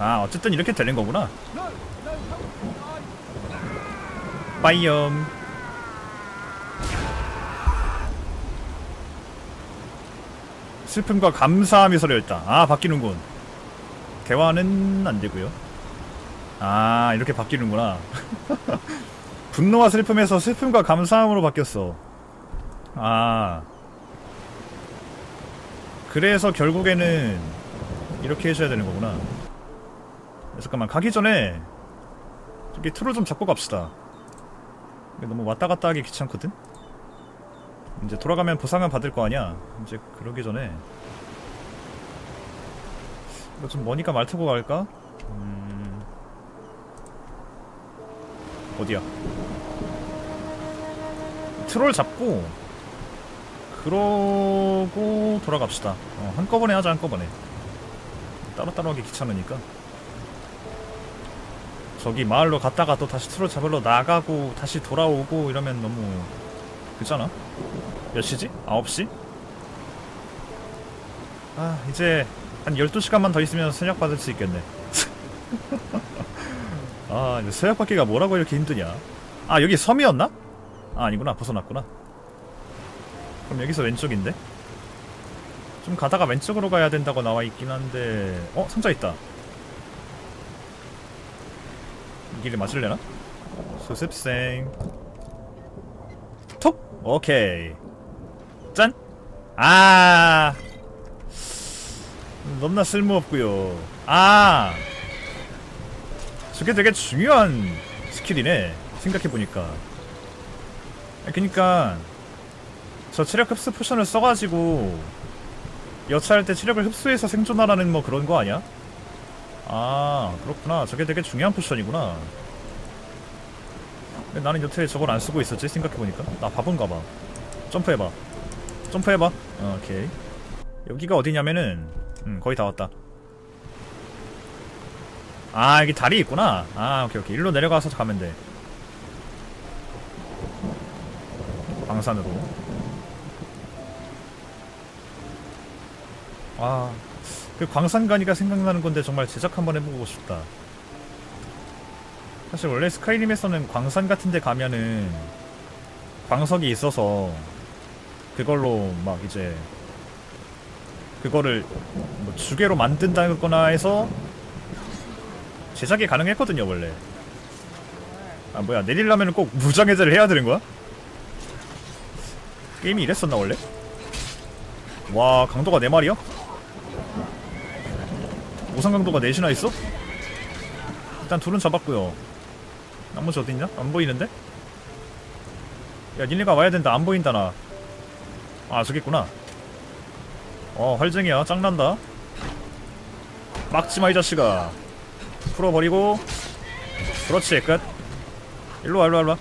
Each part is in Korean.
아 어쨌든 이렇게 되는 거구나. 빠이엄 슬픔과 감사함이 서려있다. 아 바뀌는군. 대화는 안되고요. 아 이렇게 바뀌는구나. 분노와 슬픔에서 슬픔과 감사함으로 바뀌었어. 아. 그래서 결국에는 이렇게 해줘야 되는 거구나 잠깐만 가기 전에 저기 틀을 좀 잡고 갑시다. 너무 왔다 갔다 하기 귀찮거든? 이제 돌아가면 보상은 받을 거 아니야? 이제 그러기 전에. 이거 좀 머니까 말 타고 갈까? 음... 어디야? 트롤 잡고 그러고 돌아갑시다. 어, 한꺼번에 하자 한꺼번에. 따로따로 하기 귀찮으니까 저기 마을로 갔다가 또 다시 트롤 잡으러 나가고 다시 돌아오고 이러면 너무 그잖아 몇 시지? 9시? 아 이제 한 12시간만 더 있으면 선약 받을 수 있겠네 아 이제 선약 받기가 뭐라고 이렇게 힘드냐 아 여기 섬이었나? 아 아니구나 벗어났구나 그럼 여기서 왼쪽인데? 좀 가다가 왼쪽으로 가야 된다고 나와 있긴 한데 어? 상자 있다 이 길에 맞을래나? 수습생 톡! 오케이 짠! 아 너무나 쓸모없고요 아 저게 되게 중요한 스킬이네 생각해보니까 그니까 저 체력 흡수 포션을 써가지고 여차할 때 체력을 흡수해서 생존하라는 뭐 그런 거 아니야? 아 그렇구나. 저게 되게 중요한 포션이구나. 근데 나는 여태 저걸 안 쓰고 있었지 생각해보니까. 나 바본가 봐. 점프해봐. 점프해봐. 어, 오케이. 여기가 어디냐면은 음 거의 다 왔다. 아 여기 다리 있구나. 아 오케이 오케이. 일로 내려가서 가면 돼. 방산으로. 아, 그 광산가니까 생각나는 건데 정말 제작 한번 해보고 싶다. 사실 원래 스카이림에서는 광산 같은 데 가면은 광석이 있어서 그걸로 막 이제 그거를 뭐 주개로 만든다거나 해서 제작이 가능했거든요 원래 아 뭐야 내리려면 꼭 무장해제를 해야 되는 거야? 게임이 이랬었나 원래? 와 강도가 4마리야? 우상 강도가 4시나 있어? 일단 둘은 잡았고요. 나머지 어딨냐? 안 보이는데? 야 니네가 와야 된다. 안 보인다 나아 저기 있구나. 어 활쟁이야. 짱난다. 막지마 이 자식아. 풀어버리고. 그렇지 끝. 일로와 일로와 일로와.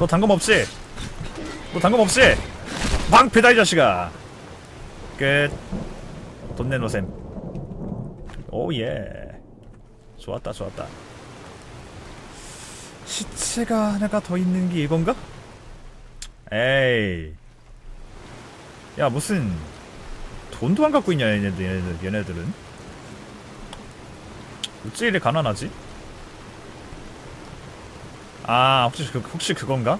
너 당금 없지? 너 당금 없지? 방패다 이 자식아. 끝돈 내놓으셈 오예 좋았다 좋았다 시체가 하나가 더 있는 게 이건가? 에이 야 무슨 돈도 안 갖고 있냐 얘네들, 얘네들 얘네들은 어찌 이래 가난하지? 아 혹시 그, 혹시 그건가?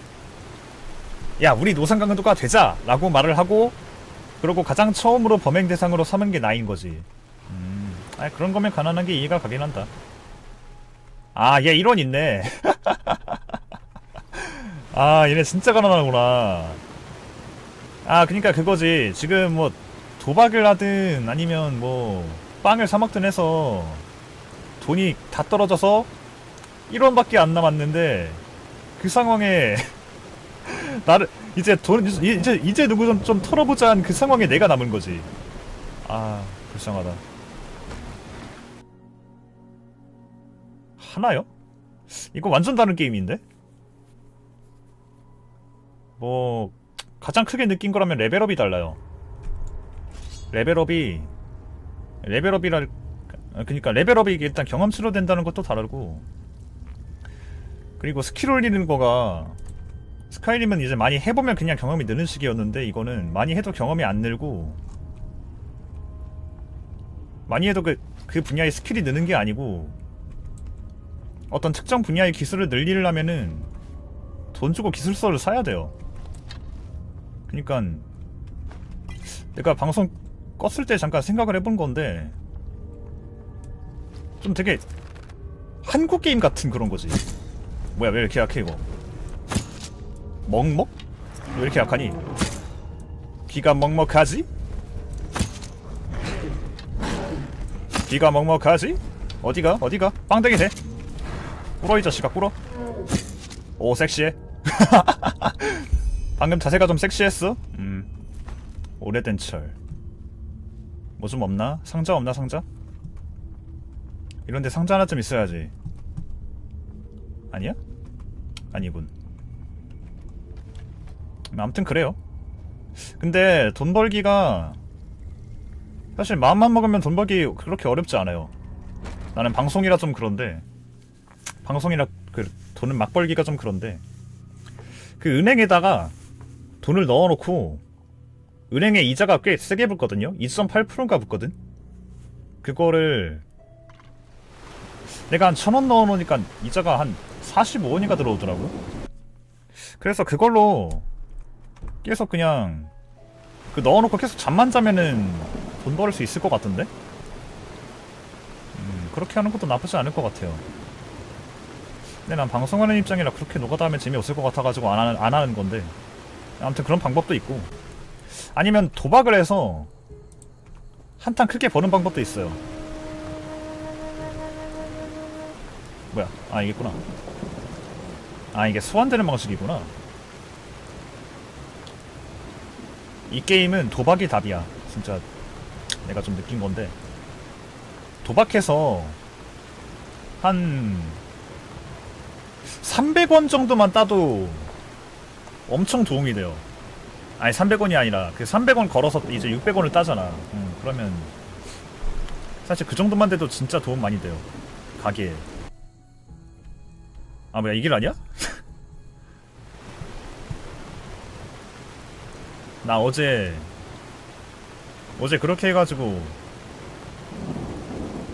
야 우리 노상강도가 되자 라고 말을 하고 그러고 가장 처음으로 범행 대상으로 삼은 게 나인 거지 음, 아 그런 거면 가난한 게 이해가 가긴 한다. 아 얘 이런 있네. 아 얘네 진짜 가난하구나. 아 그니까 그거지. 지금 뭐 도박을 하든 아니면 뭐 빵을 사 먹든 해서 돈이 다 떨어져서 1원밖에 안 남았는데 그 상황에 나를 이제 돈 이제 이제 누구 좀, 좀 털어보자는 그 상황에 내가 남은 거지. 아 불쌍하다 하나요? 이거 완전 다른 게임인데? 뭐 가장 크게 느낀 거라면 레벨업이 달라요. 레벨업이 레벨업이랄 그러니까 레벨업이 일단 경험치로 된다는 것도 다르고 그리고 스킬 올리는 거가 스카이림은 이제 많이 해보면 그냥 경험이 느는 식이었는데 이거는 많이 해도 경험이 안 늘고 많이 해도 그, 그 분야의 스킬이 느는 게 아니고 어떤 특정 분야의 기술을 늘리려면은 돈 주고 기술서를 사야 돼요. 그니까 내가 방송 껐을 때 잠깐 생각을 해본 건데 좀 되게 한국 게임 같은 그런 거지. 뭐야 왜 이렇게 약해 이거? 먹먹? 왜 이렇게 약하니? 귀가 먹먹하지? 귀가 먹먹하지? 어디가? 어디가? 빵댕이 돼? 꿇어 이 자식아 꿇어? 오 섹시해? 방금 자세가 좀 섹시했어? 음. 오래된 철. 뭐 좀 없나? 상자 없나 상자? 이런데 상자 하나쯤 있어야지. 아니야? 아니군 아무튼 그래요. 근데 돈 벌기가 사실 마음만 먹으면 돈 벌기 그렇게 어렵지 않아요. 나는 방송이라 좀 그런데 방송이라 그 돈을 막 벌기가 좀 그런데 그 은행에다가 돈을 넣어놓고 은행에 이자가 꽤 세게 붙거든요. 2.8%인가 붙거든? 그거를 내가 한 천 원 넣어놓으니까 이자가 한 45원인가 들어오더라고. 그래서 그걸로 계속 그냥 그 넣어놓고 계속 잠만 자면은 돈 벌을 수 있을 것 같은데? 음, 그렇게 하는 것도 나쁘지 않을 것 같아요 근데 난 방송하는 입장이라 그렇게 노가다 하면 재미없을 것 같아가지고 안 하는, 안 하는 건데. 아무튼 그런 방법도 있고. 아니면 도박을 해서 한탕 크게 버는 방법도 있어요. 뭐야? 아 이겠구나. 아 이게 소환되는 방식이구나. 이 게임은 도박이 답이야. 진짜 내가 좀 느낀 건데. 도박해서 한 300원 정도만 따도 엄청 도움이 돼요. 아니 300원이 아니라 그 300원 걸어서 이제 600원을 따잖아. 음, 그러면 사실 그 정도만 돼도 진짜 도움 많이 돼요. 가게에. 아 뭐야 이 길 아니야? 나 어제 어제 그렇게 해가지고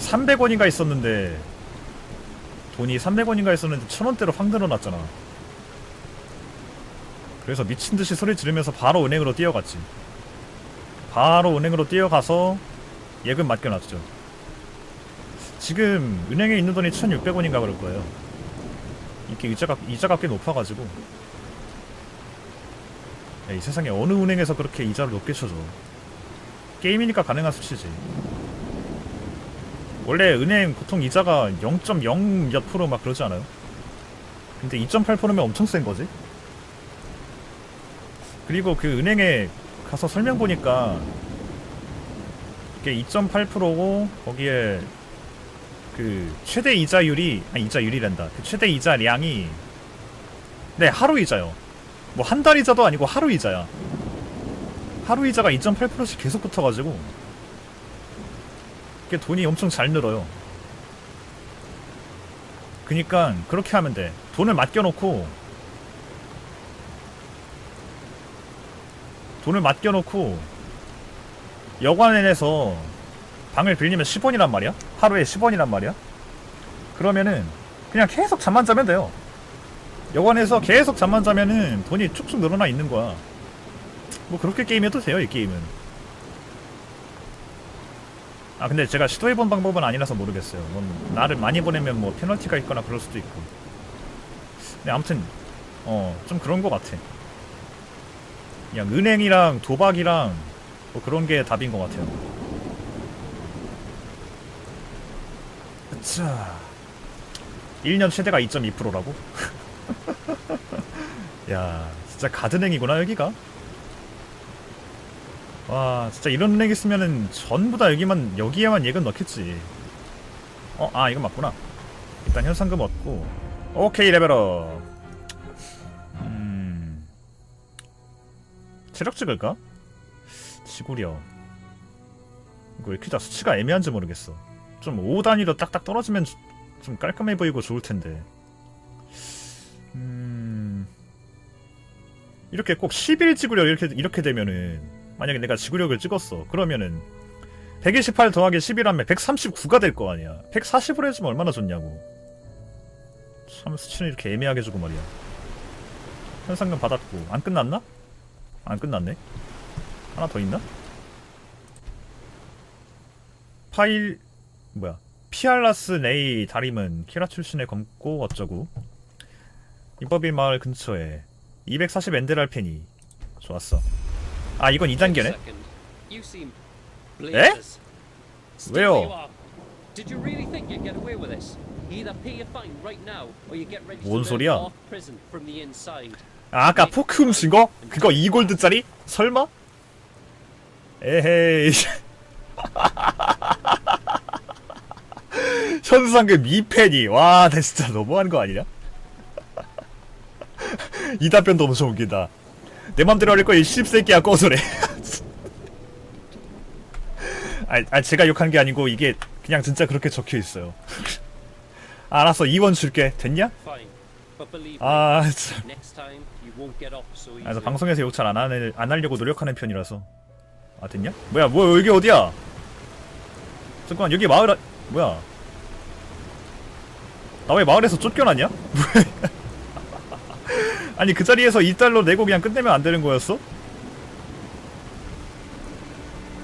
300원인가 있었는데 돈이 300원인가 있었는데 1000원대로 확 늘어났잖아. 그래서 미친듯이 소리 지르면서 바로 은행으로 뛰어갔지. 바로 은행으로 뛰어가서 예금 맡겨놨죠. 지금 은행에 있는 돈이 1600원인가 그럴 거예요. 이렇게 이자가, 이자가 꽤 높아가지고. 야, 이 세상에 어느 은행에서 그렇게 이자를 높게 쳐줘? 게임이니까 가능한 수치지 원래 은행 보통 이자가 0.0몇 프로 막 그러지 않아요? 근데 2.8%면 엄청 센 거지? 그리고 그 은행에 가서 설명 보니까 이게 2.8%고 거기에 그 최대 이자율이 아니 이자율이란다. 그 최대 이자량이 네 하루 이자요. 뭐 한 달 이자도 아니고 하루 이자야. 하루 이자가 2.8%씩 계속 붙어가지고 이게 돈이 엄청 잘 늘어요. 그니까 그렇게 하면 돼. 돈을 맡겨놓고 돈을 맡겨놓고 여관에서 방을 빌리면 10원이란 말이야? 하루에 10원이란 말이야? 그러면은 그냥 계속 잠만 자면 돼요. 여관에서 계속 잠만 자면은 돈이 쭉쭉 늘어나 있는 거야. 뭐 그렇게 게임해도 돼요, 이 게임은. 아 근데 제가 시도해본 방법은 아니라서 모르겠어요. 뭐 나를 많이 보내면 뭐 페널티가 있거나 그럴 수도 있고. 근데 아무튼 어 좀 그런 것 같아. 그냥 은행이랑 도박이랑 뭐 그런 게 답인 것 같아요. 자, 1년 최대가 2.2%라고? 야, 진짜 가든행이구나 여기가. 와, 진짜 이런 은행 있으면은 전부 다 여기만 여기에만 예금 넣겠지. 어, 아 이건 맞구나. 일단 현상금 얻고, 오케이 레벨업. 음, 체력 찍을까? 지구력. 이거 왜 이렇게 다 수치가 애매한지 모르겠어. 좀 5단위로 딱딱 떨어지면 주- 좀 깔끔해 보이고 좋을 텐데. 음. 이렇게 꼭11 지구력 이렇게 이렇게 되면은 만약에 내가 지구력을 찍었어. 그러면은 128 더하기 11하면 139가 될 거 아니야. 140으로 해주면 얼마나 좋냐고. 참 수치는 이렇게 애매하게 주고 말이야. 현상금 받았고. 안 끝났나? 안 끝났네. 하나 더 있나? 파일 뭐야. 피알라스 네이 다림은 키라 출신의 검고 어쩌고. 이법일 마을 근처에 240 엔데랄 펜이 좋았어 아 이건 2단계네 에? 왜요? 뭔 소리야? 아, 아까 포크 훔친 거? 그거 2골드짜리? 설마? 에헤이 현상금 2펜이 와, 나 진짜 너무한 거 아니냐? 이 답변도 엄청 웃기다. 내 맘대로 할 거야, 이 씹새끼야 꺼서래. 아, 아, 제가 욕한 게 아니고 이게 그냥 진짜 그렇게 적혀 있어요. 알았어, 2원 줄게. 됐냐? 아, so 아. 방송에서 욕 잘 안 안 하려고 노력하는 편이라서. 아 됐냐? 뭐야, 뭐야 여기 어디야? 잠깐만 여기 마을 아... 뭐야? 나 왜 마을에서 쫓겨났냐? 아니 그 자리에서 2달러 내고 그냥 끝내면 안 되는 거였어?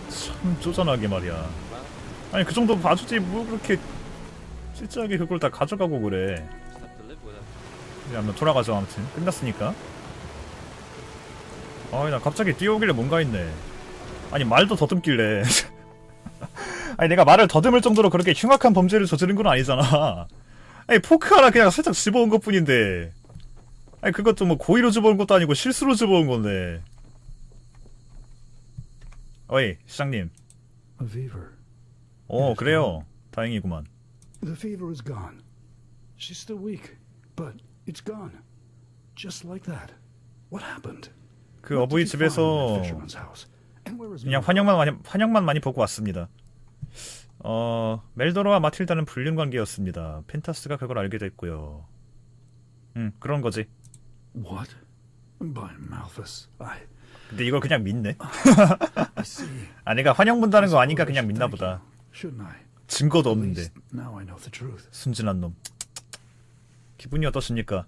참 쪼잔하게 말이야. 아니 그 정도 봐주지 뭐 그렇게 실제하게 그걸 다 가져가고 그래. 이제 한번 돌아가죠 아무튼 끝났으니까 아니 나 갑자기 뛰어오길래 뭔가 있네 아니 말도 더듬길래 아니 내가 말을 더듬을 정도로 그렇게 흉악한 범죄를 저지른 건 아니잖아 아니 포크 하나 그냥 살짝 집어온 것 뿐인데 아니 그것도 뭐 고의로 집어온 것도 아니고 실수로 집어온 건데 어이 시장님. 어 그래요 다행이구만 The fever is gone. She's still weak, but it's gone. Just like that. What happened? 그 in 집에서 그냥? 환영만 많이 환영만 많이 보고 왔습니다. 어 멜도로와 마틸다는 불륜 관계였습니다. 펜타스가 그걸 알게 됐고요. 음 그런 거지. What? By Malthus. I. 근데 이걸 그냥 믿네. I see. 아 내가 환영 본다는 거 I 아니까 그냥 I 믿나 보다. 증거도 없는데. 순진한 놈. 기분이 어떠십니까?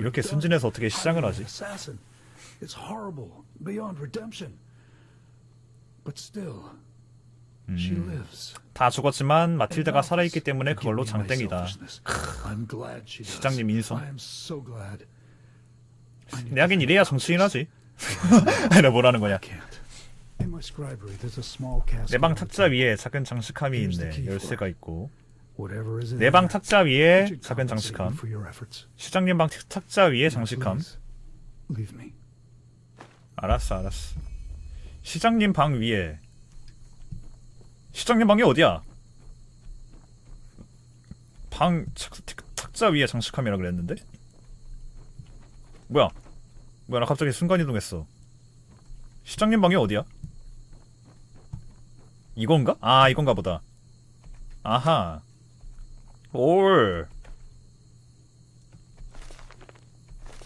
이렇게 순진해서 어떻게 시장을 하지? an Assassin. It's horrible, beyond redemption. But still, she 음. 다 죽었지만 마틸다가 살아있기 때문에 그걸로 장땡이다. 시장님 인성. 내 하긴 이래야 정치인 about 하지. 아니 뭐라는 거냐? 내 방 탁자. 위에 작은 장식함이 있네. 열쇠가. 있고. 내 방 탁자 위에 작은 장식함. 시장님 방 탁자 위에 장식함. 알았어, 알았어. 시장님 방 위에. 시장님 방이 어디야? 방 착, 탁자 위에 장식함이라 그랬는데? 뭐야? 뭐야 나 갑자기 순간 이동했어. 시장님 방이 어디야? 이건가? 아 이건가 보다. 아하. 올.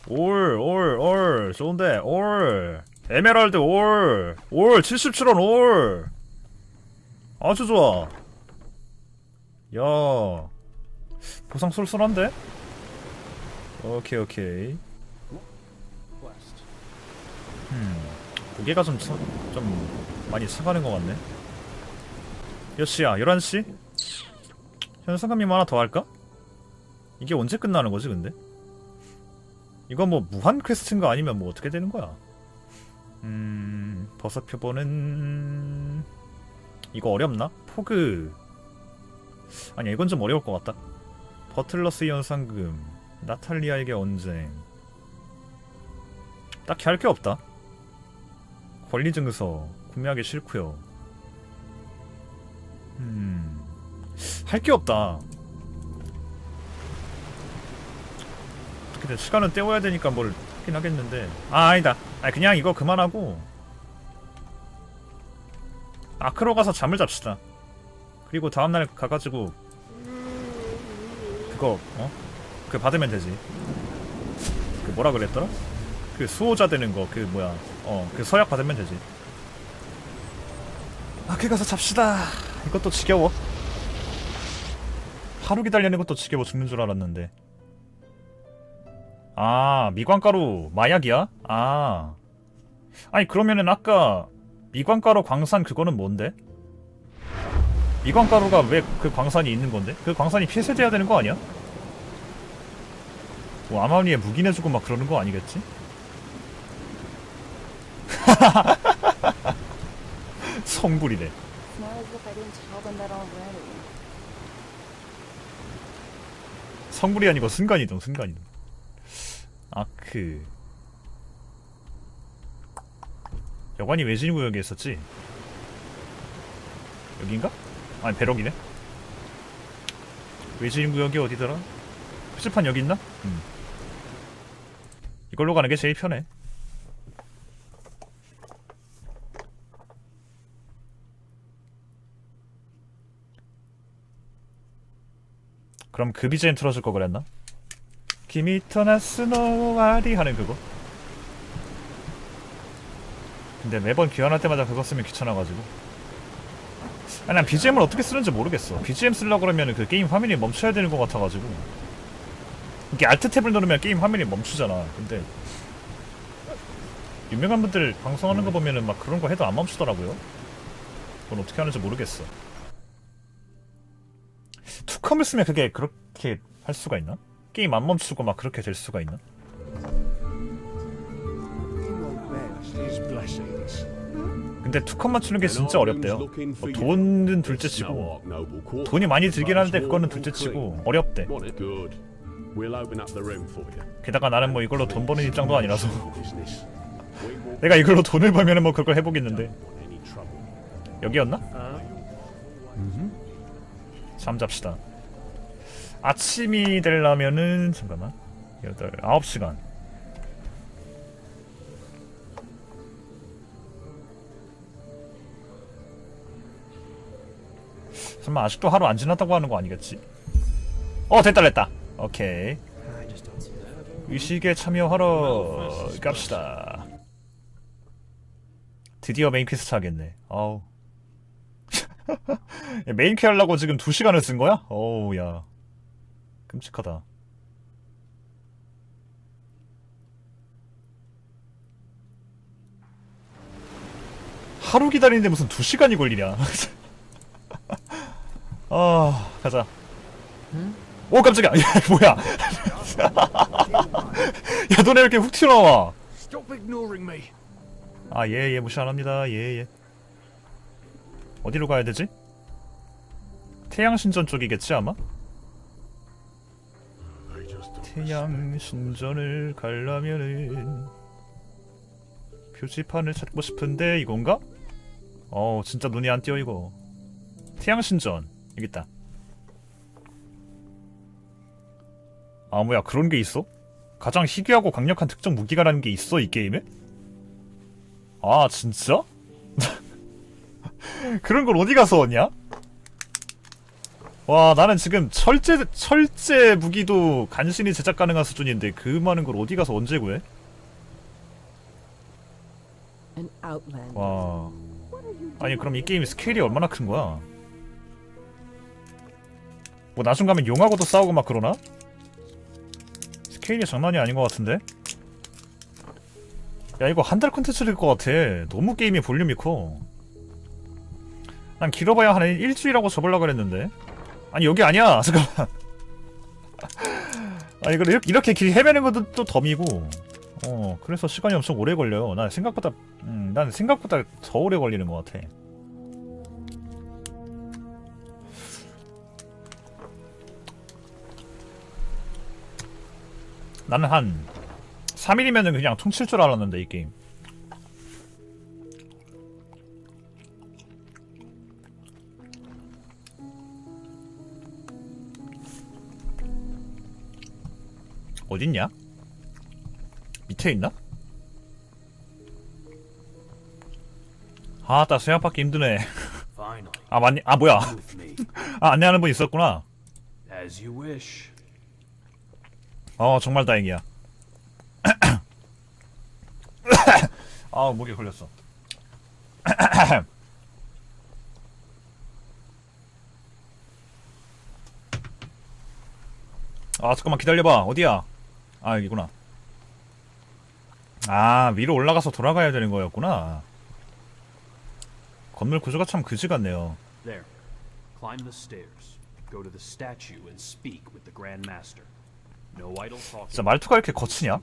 올, 올, 올. 좋은데, 올. 에메랄드 올. 올, 77원 올. 아주 좋아. 야. 보상 쏠쏠한데? 오케이, 오케이. Quest. 고개가 좀, 차, 좀 많이 차가는 것 같네. 몇 시야? 11시? 현상금님 하나 더 할까? 이게 언제 끝나는 거지, 근데? 이거 뭐 무한 퀘스트인가 아니면 뭐 어떻게 되는 거야? 음, 버섯 표본은 이거 어렵나? 포그 아니야 이건 좀 어려울 것 같다. 버틀러스 연상금, 나탈리아에게 언쟁. 딱히 할 게 없다. 권리 증서 구매하기 싫고요. 음, 할 게 없다. 어떻게든 시간은 때워야 되니까 뭘 하긴 하겠는데. 아 아니다. 아 그냥 이거 그만하고 아크로 가서 잠을 잡시다. 그리고 다음날 가가지고 그거 어? 그 받으면 되지. 그 뭐라 그랬더라? 그 수호자 되는 거 그 뭐야 어, 그 서약 받으면 되지. 마켓 가서 잡시다. 이것도 지겨워. 하루 기다리는 것도 지겨워 죽는 줄 알았는데. 아, 미광가루 마약이야? 아. 아니 그러면은 아까 미광가루 광산 그거는 뭔데? 미광가루가 왜 그 광산이 있는 건데? 그 광산이 폐쇄돼야 되는 거 아니야? 뭐 아마니에 묵인해주고 막 그러는 거 아니겠지? 성불이네. 성불이 아니고 순간이동, 순간이동. 아크. 여관이 외진 구역에 있었지? 여긴가? 아니, 배럭이네? 외진 구역이 어디더라? 표지판 여기 있나? 음. 이걸로 가는 게 제일 편해. 그럼 그 BGM 틀어줄 거 그랬나? 키미토나스노와리 하는 그거 근데 매번 귀환할 때마다 그거 쓰면 귀찮아가지고. 아니 난 BGM을 어떻게 쓰는지 모르겠어. BGM 쓰려고 그러면 그 게임 화면이 멈춰야 되는 것 같아가지고. 이게 알트 탭을 누르면 게임 화면이 멈추잖아. 근데 유명한 분들 방송하는 거 보면은 막 그런 거 해도 안 멈추더라고요. 그건 어떻게 하는지 모르겠어. 투컴을 쓰면 그게 그렇게 할 수가 있나? 게임 안 멈추고 막 그렇게 될 수가 있나? 근데 투컴 맞추는 게 진짜 어렵대요. 뭐 돈은 둘째치고 돈이 많이 들긴 하는데 그거는 둘째치고 어렵대. 게다가 나는 뭐 이걸로 돈 버는 입장도 아니라서 내가 이걸로 돈을 벌면은 뭐 그걸 해보겠는데 여기였나? 잠잡시다. 아침이 되려면은 잠깐만 여덟 아홉 시간. 설마 아직도 하루 안 지났다고 하는 거 아니겠지? 어 됐다 됐다. 오케이. 의식에 참여하러 갑시다. 드디어 메인 퀘스트 하겠네. 어우. 메인 퀘 하려고 지금 2시간을 쓴 거야? 어우 야. 끔찍하다. 하루 기다리는데 무슨 2시간이 걸리냐. 아, 가자. 오, 깜짝이야. 야, 뭐야. 야, 너네 이렇게 훅 튀어나와. 아, 예, 예, 무시 안 합니다. 예, 예. 어디로 가야 되지? 태양신전 쪽이겠지, 아마? 태양신전을 가려면은 표지판을 찾고 싶은데 이건가? 어 진짜 눈이 안 띄어 이거 태양신전 여기 있다 아 뭐야 그런 게 있어? 가장 희귀하고 강력한 특정 무기가라는 게 있어 이 게임에? 아 진짜? 그런 걸 어디 가서 얻냐? 와 나는 지금 철제 철제 무기도 간신히 제작 가능한 수준인데 그 많은 걸 어디 가서 언제 구해? 와 아니 그럼 이 게임 스케일이 얼마나 큰 거야? 뭐 나중 가면 용하고도 싸우고 막 그러나? 스케일이 장난이 아닌 것 같은데? 야 이거 한달 콘텐츠 될것 같아. 너무 게임이 볼륨이 커난 길어봐야 한 일주일하고 접으려고 그랬는데. 아니 여기 아니야. 잠깐만. 아니 이거 이렇게, 이렇게 길 헤매는 것도 또 덤이고. 어 그래서 시간이 엄청 오래 걸려요. 난 생각보다 음, 난 생각보다 더 오래 걸리는 것 같아 나는 한 3일이면은 그냥 통칠 줄 알았는데 이 게임 어딨냐? 밑에 있나? 아따 받기 힘드네 아 맞니? 아 뭐야. 아 안내하는 분 있었구나 As you wish. 어 정말 다행이야 아 목에 걸렸어. 아 잠깐만 기다려봐 어디야? 아 여기구나. 아 위로 올라가서 돌아가야 되는 거였구나. 건물 구조가 참 그지 같네요. There. Climb the stairs. Go to the statue and speak with the Grand Master. No idle talking. 진짜 말투가 이렇게 거치냐?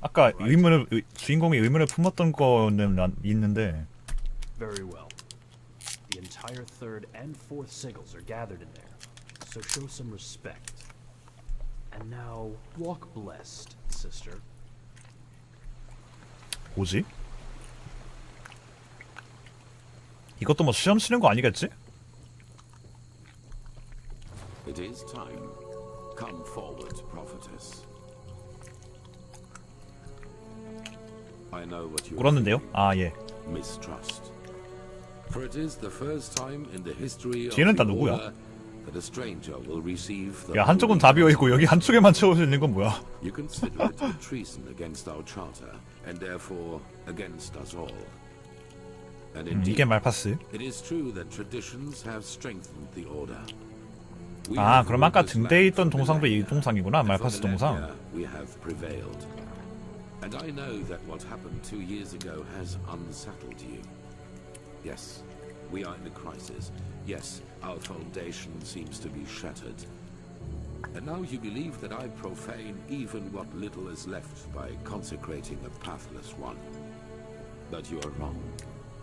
아까 의문을 의- 주인공이 의문을 품었던 거는 난 있는데 Very well. The entire third and fourth sigils are gathered in there, so show some respect. And now walk blessed, sister. 뭐지? 이것도 뭐 시험 치는 거 아니겠지? It is time. Come forward, prophetess. I know what you 울었는데요? 아 예. mistrust. For it is the first time in the history of 뒤에는 다 the 누구야? order that a stranger will receive the 야 한쪽은 holy 다 비어 있고 여기 한쪽에만 채워져 있는 건 뭐야? You consider it a treason against our charter, and therefore against us all. And 음, indeed, 이게 말파스. it is true that traditions have strengthened the order. We 아 have 그럼 아까 ruled this 등대에 land 있던 for 동상도 이 millennia, 동상이구나 and for 말파스 동상. millennia We have prevailed. And I know that what happened two years ago has unsettled you. Yes, we are in a crisis. Yes, our foundation seems to be shattered. And now you believe that I profane even what little is left by consecrating a pathless one. But you are wrong.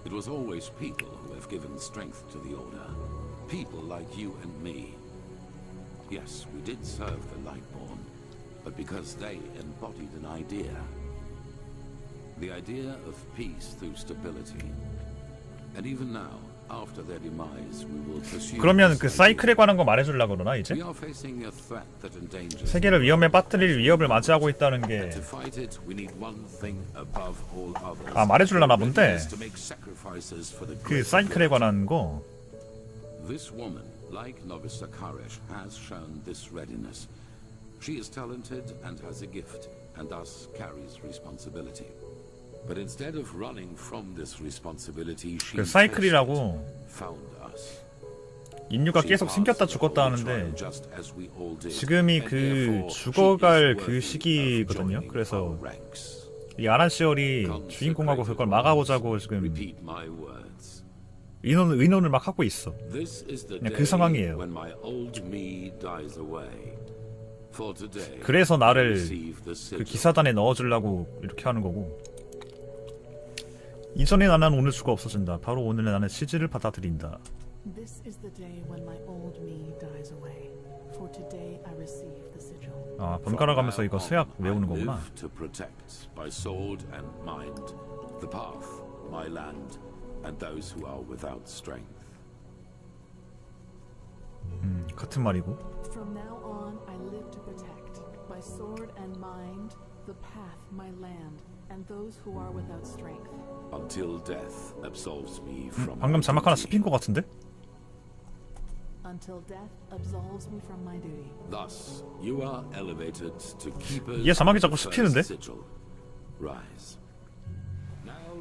It was always people who have given strength to the Order. People like you and me. Yes, we did serve the Lightborn, but because they embodied an idea. The idea of peace through stability. And even now, after their demise, we will pursue 그러면 그. 사이클에 관한 거 말해주려 그러나 이제? We are facing a threat that endangers 세계를 위험에 빠뜨릴 위협을 맞이하고 있다는 게 To fight it, we need one thing above all others. 아, 말해주려나 본데. To make sacrifices for the 그 greater 사이클에 good. 관한 거. This woman, like Novista Karesh, has shown this readiness. She is talented and has a gift, and thus carries responsibility. But instead of running from this responsibility, she 그 사이클이라고 found us. 인류가 계속 생겼다 죽었다 하는데 just as we all did, 지금이 그 죽어갈 그 시기거든요. 그래서. 이 아란 시얼이 주인공하고 그걸 막아보자고 지금. 의논, 의논을 막 하고 있어. This is the 그냥 day 그 상황이에요. when my old me dies away. For today, 그래서 I 나를 receive the 그 sigil. 기사단에 넣어주려고 이렇게 하는 거고. 이전에 나는 오늘 수가 없어진다. 바로 오늘 나는 시즈를 받아들인다. This is the day when my old me dies away. For today I receive the sigil. 아 번갈아 가면서 이거 수약 외우는 거구나. live to protect by sword and mind the path, my land, and those who are without strength. 음, 같은 말이고. From now on I live to protect by sword and mind the path, my land, and those who are without strength. Until death absolves me from 방금 my 자막 하나 duty. 씹힌 것 같은데? Until death absolves me from my duty. Thus, you are elevated to keepers 얘 자막이 of the 자꾸 first 씹히는데? sigil. Rise.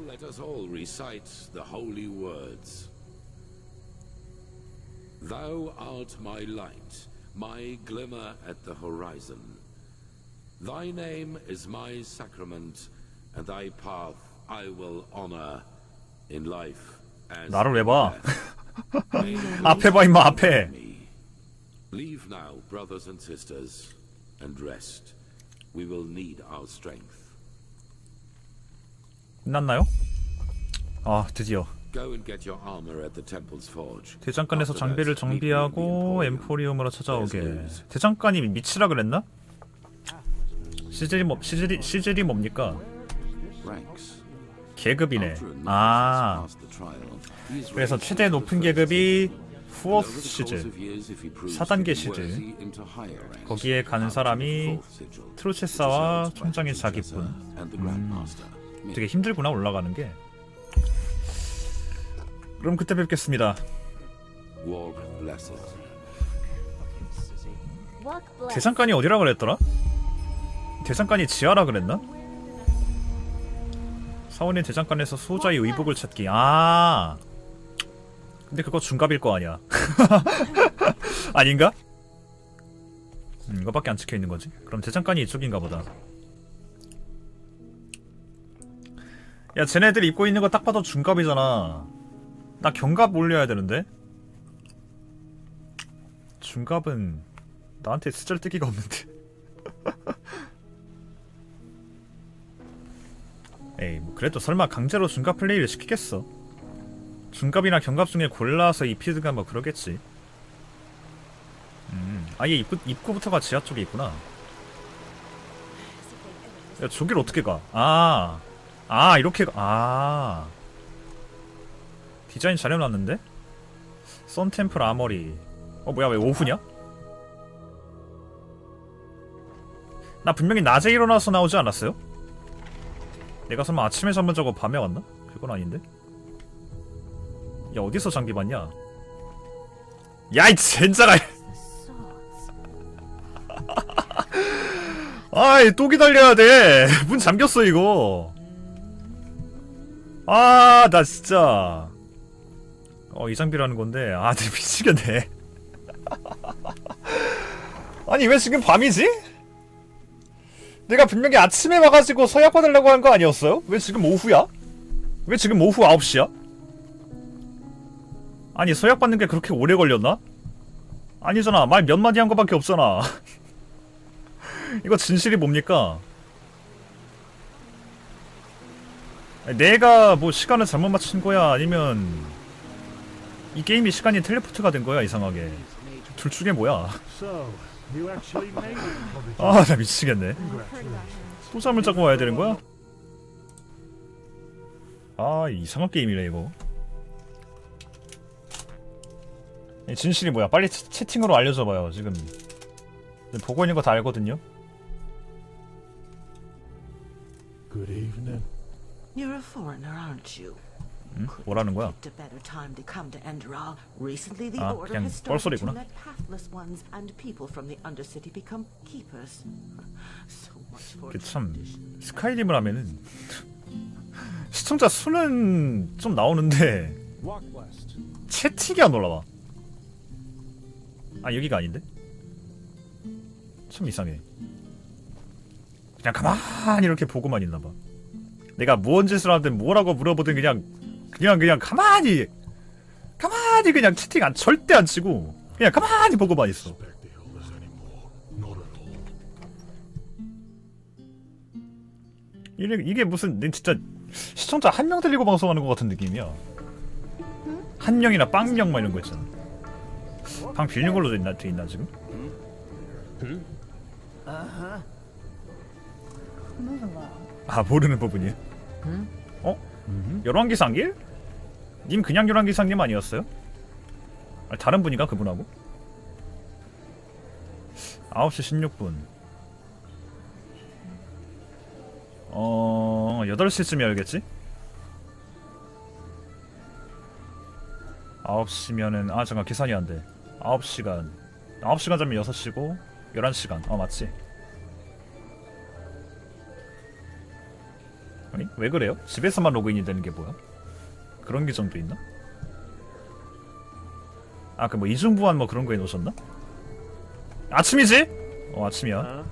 Now let us all recite the holy words. Thou art my light, my glimmer at the horizon. Thy name is my sacrament, and thy path I will honor in life as 나를 왜 in 봐? death. May the 앞에 봐 임마 앞에. me. Leave now, brothers and sisters, and rest. We will need our strength. 끝났나요? 아 드디어. 대장간에서 장비를 정비하고. 엠포리움으로 찾아오게. 대장간이 미치라 그랬나? 시즐이 뭐 시즐이 시즐이 뭡니까? 계급이네. 아 그래서 최대 높은 계급이 후어스 proves 4단계 to be 시즐. worthy, into higher ranks, 거기에 가는 사람이 by 총장의 자기뿐. Tresa Master. 되게 힘들구나 올라가는 게. 그럼 그때 뵙겠습니다. 대장간이 어디라 그랬더라? 대장간이 지하라 그랬나? 사원의 대장간에서 수호자의 의복을 찾기. 아. 근데 그거 중갑일 거 아니야. 아닌가? 음, 이거밖에 안 찍혀 있는 거지. 그럼 대장간이 이쪽인가 보다. 야, 쟤네들 입고 있는 거 딱 봐도 중갑이잖아. 나 경갑 올려야 되는데. 중갑은 나한테 쓰잘데기가 없는데. 에이, 뭐 그래도 설마 강제로 중갑 플레이를 시키겠어? 중갑이나 경갑 중에 골라서 입히든가 뭐 그러겠지. 음, 아예 입구, 입구부터가 지하 쪽에 있구나. 야, 저길 어떻게 가? 아, 아, 이렇게 가, 아. 디자인 잘 해놨는데? 썬템플 아머리. 어, 뭐야, 왜 오후냐? 나 분명히 낮에 일어나서 나오지 않았어요? 내가 설마 아침에 잠만 자고 밤에 왔나? 그건 아닌데? 야, 어디서 장비 봤냐? 야, 이 젠자가! 아이, 또 기다려야 돼! 문 잠겼어, 이거! 아, 나 진짜. 어, 이 장비라는 건데. 아, 내 미치겠네. 아니, 왜 지금 밤이지? 내가 분명히 아침에 와가지고 서약 받으려고 한 거 아니었어요? 왜 지금 오후야? 왜 지금 오후 9시야? 아니, 서약 받는 게 그렇게 오래 걸렸나? 아니잖아. 말 몇 마디 한 거밖에 없잖아. 이거 진실이 뭡니까? 아니, 내가 뭐 시간을 잘못 맞춘 거야? 아니면 이 게임이 시간이 텔레포트가 된 거야? 이상하게. 둘 중에 뭐야? 아, 나 미치겠네. 또 잠을 자고 와야 되는 거야? 아 이상한 게임이네 이거 이 진실이 뭐야 빨리 채, 채팅으로 알려줘봐요 지금 보고 있는 거 다 알거든요 Good evening. You're a foreigner, aren't you? 응? 뭐라는 거야? Picked a better time to come to Enderal. Recently, the 아, Order 그냥 has started to 뻘소리구나. let pathless ones and people from the Undercity become keepers. So much for 이게 참 tradition. 스카이림을 하면은 시청자 수는 좀 나오는데 Walk west. 채팅이 안 올라와 아 여기가 아닌데? 참 이상해 그냥 가만히 이렇게 보고만 있나봐 내가 무언 짓을 하든 뭐라고 물어보든 그냥 그냥 그냥 가만히 가만히 그냥 채팅 안 절대 안 치고 그냥 가만히 보고만 있어. 이게, 이게 무슨 내 진짜 시청자 한명 데리고 방송하는 것 같은 느낌이야. 한 명이나 빵명 막 이런 거 있잖아. 방 빌린 걸로 돼 있나, 돼 있나 지금? 아 모르는 부분이에 요 어? 열왕기상길? 님 그냥 열왕기상님 아니었어요? 아니, 다른 분인가 그분하고? 9시 16분 어... 8시쯤 열겠지? 9시면은 아 잠깐 계산이 안돼 9시간 9시간 자면 6시고 11시간 어 맞지 왜 그래요? 집에서만 로그인이 되는 게 뭐야? 그런 규정도 있나? 아 그 뭐 이중부한 뭐 그런 거 해놓으셨나? 아침이지? 어 아침이야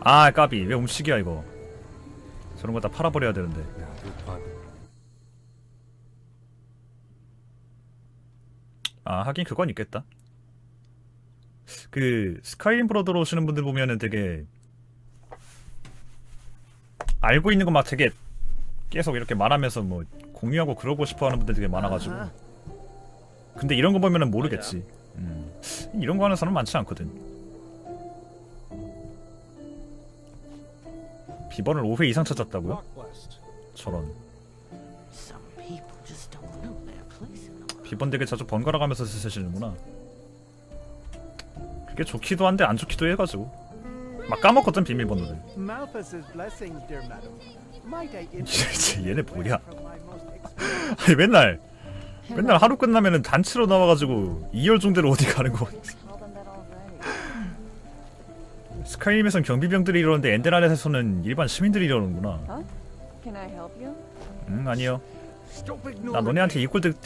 아 까비 왜 음식이야 이거 저런 거 다 팔아버려야 되는데 아 하긴 그건 있겠다 그 스카이림 프로 들어오시는 분들 보면은 되게 알고 있는 거막 되게 계속 이렇게 말하면서 뭐 공유하고 그러고 싶어 하는 분들 되게 많아가지고. 근데 이런 거 보면은 모르겠지. 음. 이런 거 하는 사람 많지 않거든. 비번을 5회 이상 찾았다고요? 저런. 비번 되게 자주 번갈아 가면서 쓰시는구나. 그게 좋기도 한데 안 좋기도 해가지고 막 까먹거든 비밀번호를 얘네 뭐야 아니 맨날 맨날 하루 끝나면은 단체로 나와가지고 2열 중대로 어디 가는 거. 스카이림에선 경비병들이 이러는데 엔데란에서는 일반 시민들이 이러는구나 Can I help you? 응 아니요 Stop 나 너네한테. 이꼴 뜯